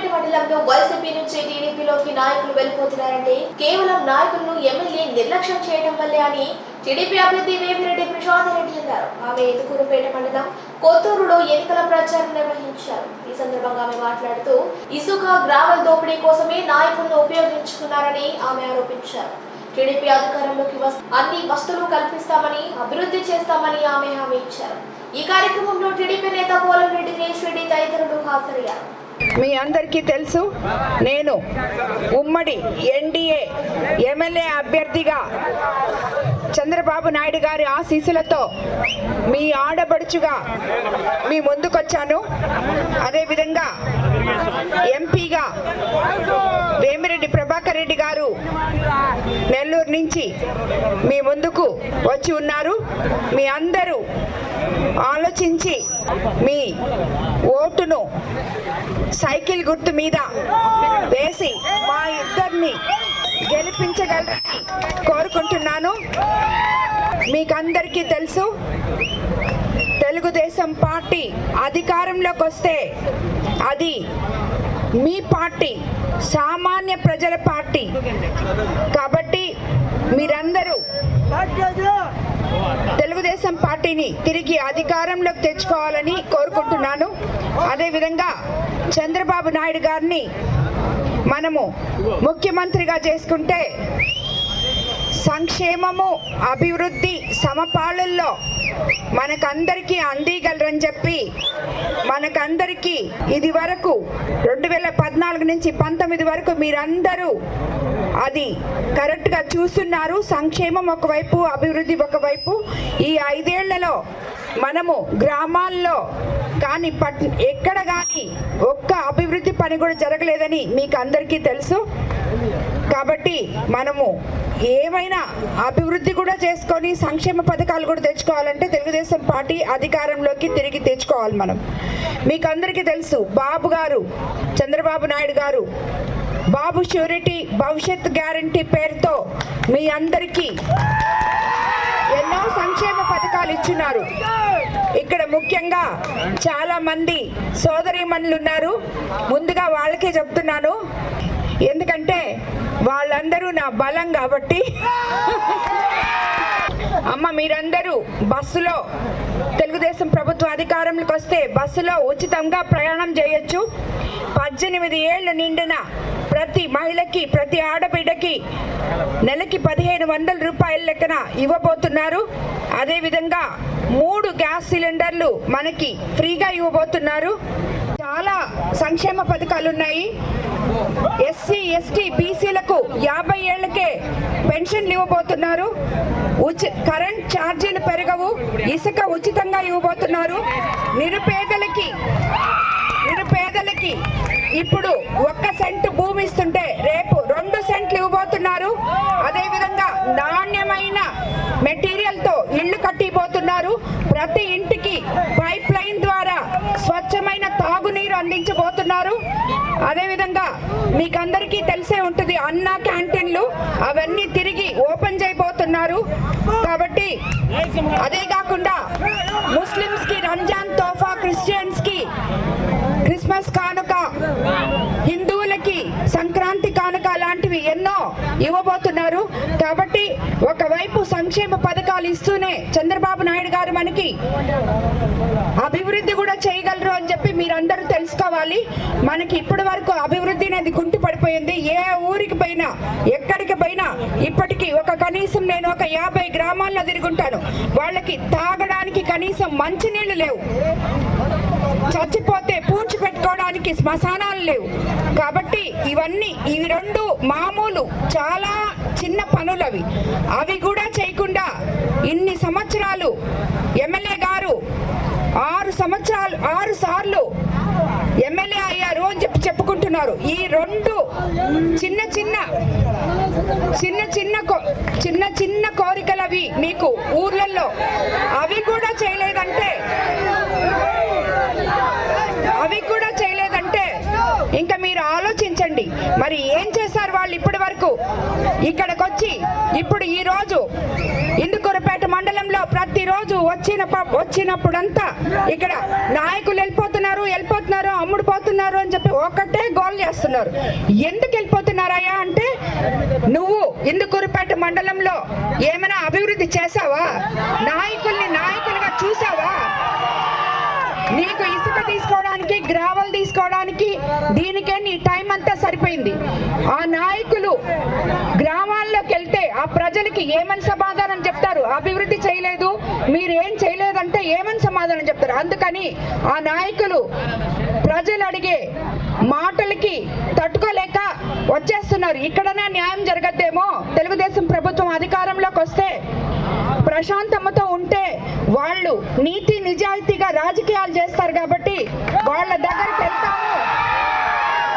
ఇందుకూరుపేట మండలంలో వైసీపీ నుంచి టీడీపీలోకి నాయకులు వెళ్ళిపోతున్నారంటే కేవలం నాయకులను ఎమ్మెల్యే నిర్లక్ష్యం చేయడం వల్లే అని టీడీపీ అభ్యర్థి వేమిరెడ్డి ప్రసాద్ రెడ్డి అన్నారు. ఆమె ఎదుకూరుపేట మండలం కొత్తూరులో ఎన్నికల ప్రచారం నిర్వహించారు. ఈ సందర్భంగా ఆమె మాట్లాడుతూ ఇసుక గ్రావెల్ దోపిడీ కోసమే నాయకులను ఉపయోగించుకున్నారని ఆమె ఆరోపించారు. టీడీపీ అధికారంలోకి అన్ని వస్తువులు కల్పిస్తామని అభివృద్ధి చేస్తామని ఆమె హామీ ఇచ్చారు. ఈ కార్యక్రమంలో టీడీపీ నేత పోలంరెడ్డి దినేష్ రెడ్డి తదితరులు హాజరయ్యారు. మీ అందరికీ తెలుసు నేను ఉమ్మడి ఎన్డీఏ ఎమ్మెల్యే అభ్యర్థిగా చంద్రబాబు నాయుడు గారి ఆశీస్సులతో మీ ఆడబడుచుగా మీ ముందుకొచ్చాను. అదేవిధంగా ఎంపీగా వేమిరెడ్డి ప్రభాకర్ రెడ్డి గారు నెల్లూరు నుంచి మీ ముందుకు వచ్చి ఉన్నారు. మీ అందరూ ఆలోచించి మీ ఓటును సైకిల్ గుర్తు మీద వేసి మా ఇద్దరిని గెలిపించగలరని కోరుకుంటున్నాను. మీకందరికీ తెలుసు తెలుగుదేశం పార్టీ అధికారంలోకి వస్తే అది మీ పార్టీ సామాన్య ప్రజల పార్టీ. కాబట్టి మీరందరూ తెలుగుదేశం పార్టీని తిరిగి అధికారంలోకి తెచ్చుకోవాలని కోరుకుంటున్నాను. అదేవిధంగా చంద్రబాబు నాయుడు గారిని మనము ముఖ్యమంత్రిగా చేసుకుంటే సంక్షేమము అభివృద్ధి సమపాళల్లో మనకందరికీ అందిగలరని చెప్పి మనకందరికీ ఇది వరకు రెండు వేల పద్నాలుగు నుంచి పంతొమ్మిది వరకు మీరందరూ అది కరెక్ట్గా చూస్తున్నారు. సంక్షేమం ఒకవైపు అభివృద్ధి ఒకవైపు. ఈ ఐదేళ్ళలో మనము గ్రామాల్లో కానీ పట్ ఎక్కడ కానీ ఒక్క అభివృద్ధి పని కూడా జరగలేదని మీకు అందరికీ తెలుసు. కాబట్టి మనము ఏమైనా అభివృద్ధి కూడా చేసుకొని సంక్షేమ పథకాలు కూడా తెచ్చుకోవాలంటే తెలుగుదేశం పార్టీ అధికారంలోకి తిరిగి తెచ్చుకోవాలి మనం. మీకు అందరికీ తెలుసు బాబు గారు చంద్రబాబు నాయుడు గారు బాబు షూరిటీ భవిష్యత్ గ్యారంటీ పేరుతో మీ అందరికీ ఎన్నో సంక్షేమ పథకాలు ఇచ్చున్నారు. ఇక్కడ ముఖ్యంగా చాలా మంది సోదరీమణులు ఉన్నారు. ముందుగా వాళ్ళకే చెప్తున్నాను. ఎందుకంటే వాళ్ళందరూ నా బలం కాబట్టి. అమ్మ మీరందరూ బస్సులో తెలుగుదేశం ప్రభుత్వ అధికారంలోకి వస్తే బస్సులో ఉచితంగా ప్రయాణం చేయొచ్చు. పద్దెనిమిది ఏళ్ళు నిండిన ప్రతి మహిళకి ప్రతి ఆడబిడ్డకి నెలకి పదిహేను వందల రూపాయల లెక్కన ఇవ్వబోతున్నారు. అదేవిధంగా మూడు గ్యాస్ సిలిండర్లు మనకి ఫ్రీగా ఇవ్వబోతున్నారు. చాలా సంక్షేమ పథకాలు ఉన్నాయి. ఎస్సీ ఎస్టీ బీసీలకు యాభై ఏళ్ళకే పెన్షన్లు ఇవ్వబోతున్నారు. ఉచి కరెంట్ ఛార్జీలు పెరగవు. ఇసుక ఉచితంగా ఇవ్వబోతున్నారు. నిరుపేదలకి నిరుపేదలకి ఇప్పుడు ఒక్క సెంట్ భూమి ఇస్తుంటే రేపు రెండు సెంట్లు ఇవ్వబోతున్నారు. అదేవిధంగా నాణ్యమైన మెటీరియల్తో ఇల్లు కట్టిపోతున్నారు ప్రతి ఇంటికి పైప్ లైన్ ద్వారా అందించబోతున్నారు. అదేవిధంగా మీకందరికీ తెలిసే ఉంటుంది అన్న క్యాంటీన్లు అవన్నీ తిరిగి ఓపెన్ చేయబోతున్నారు. కాబట్టి అదే కాకుండా ముస్లిమ్స్కి రంజాన్ తోఫా క్రిస్టియన్స్కి క్రిస్మస్ కానుక హిందువులకి సంక్రాంతి కానుక లాంటివి ఎన్నో ఇవ్వబోతున్నారు. కాబట్టి ఒకవైపు సంక్షేమ పథకాలు ఇస్తూనే చంద్రబాబు నాయుడు గారు మనకి అభివృద్ధి కూడా చేయగలరు మీరందరూ తెలుసుకోవాలి. మనకి ఇప్పటి వరకు అభివృద్ధి అనేది కుంటి పడిపోయింది ఏ ఊరికి పోయినా ఎక్కడికి పోయినా ఇప్పటికీ ఒక కనీసం నేను ఒక యాభై గ్రామాల్లో తిరుగుంటాను వాళ్ళకి తాగడానికి కనీసం మంచినీళ్ళు లేవు. చచ్చిపోతే పూడ్చి పెట్టుకోవడానికి శ్మశానాలు లేవు. కాబట్టి ఇవన్నీ ఇవి రెండు మామూలు చాలా చిన్న పనులు అవి అవి కూడా చేయకుండా ఇన్ని సంవత్సరాలు సంవత్సరాలు ఆరు సార్లు ఎమ్మెల్యే అయ్యారు అని చెప్పి చెప్పుకుంటున్నారు. ఈ రెండు చిన్న చిన్న చిన్న చిన్న కో- చిన్న చిన్న కోరికలు అవి మీకు ఊర్లలో. అవి కూడా చేయలేదంటే అవి కూడా చేయలేదంటే ఇంకా మీరు ఆలోచించండి. మరి ఏం చేశారు వాళ్ళు ఇప్పటి వరకు? ఇక్కడికి వచ్చి ఇప్పుడు ఈ రోజు ప్రతిరోజు వచ్చిన ప- వచ్చినప్పుడంతా ఇక్కడ నాయకులు వెళ్ళిపోతున్నారు వెళ్ళిపోతున్నారు అమ్ముడు పోతున్నారు అని చెప్పి ఒక్కటే గోల్ చేస్తున్నారు. ఎందుకు వెళ్ళిపోతున్నారయ్యా అంటే నువ్వు ఇందుకూరుపేట మండలంలో ఏమైనా అభివృద్ధి చేసావా నాయకుల్ని నాయకులుగా చూసావా నీకు ఇసుక తీసుకోవడానికి గ్రావెల్ తీసుకోవడానికి దీనికే నీ టైం అంతా సరిపోయింది. ఆ నాయకులు ఆ ప్రజలకి ఏమని సమాధానం చెప్తారు? అభివృద్ధి చేయలేదు. మీరు ఏం చేయలేదంటే ఏమని సమాధానం చెప్తారు? అందుకని ఆ నాయకులు ప్రజలు అడిగే మాటలకి తట్టుకోలేక వచ్చేస్తున్నారు. ఇక్కడనే న్యాయం జరగద్దేమో? తెలుగుదేశం ప్రభుత్వం అధికారంలోకి వస్తే ప్రశాంతమతో ఉంటే వాళ్ళు నీతి నిజాయితీగా రాజకీయాలు చేస్తారు కాబట్టి వాళ్ళ దగ్గరికి వెళ్తాము.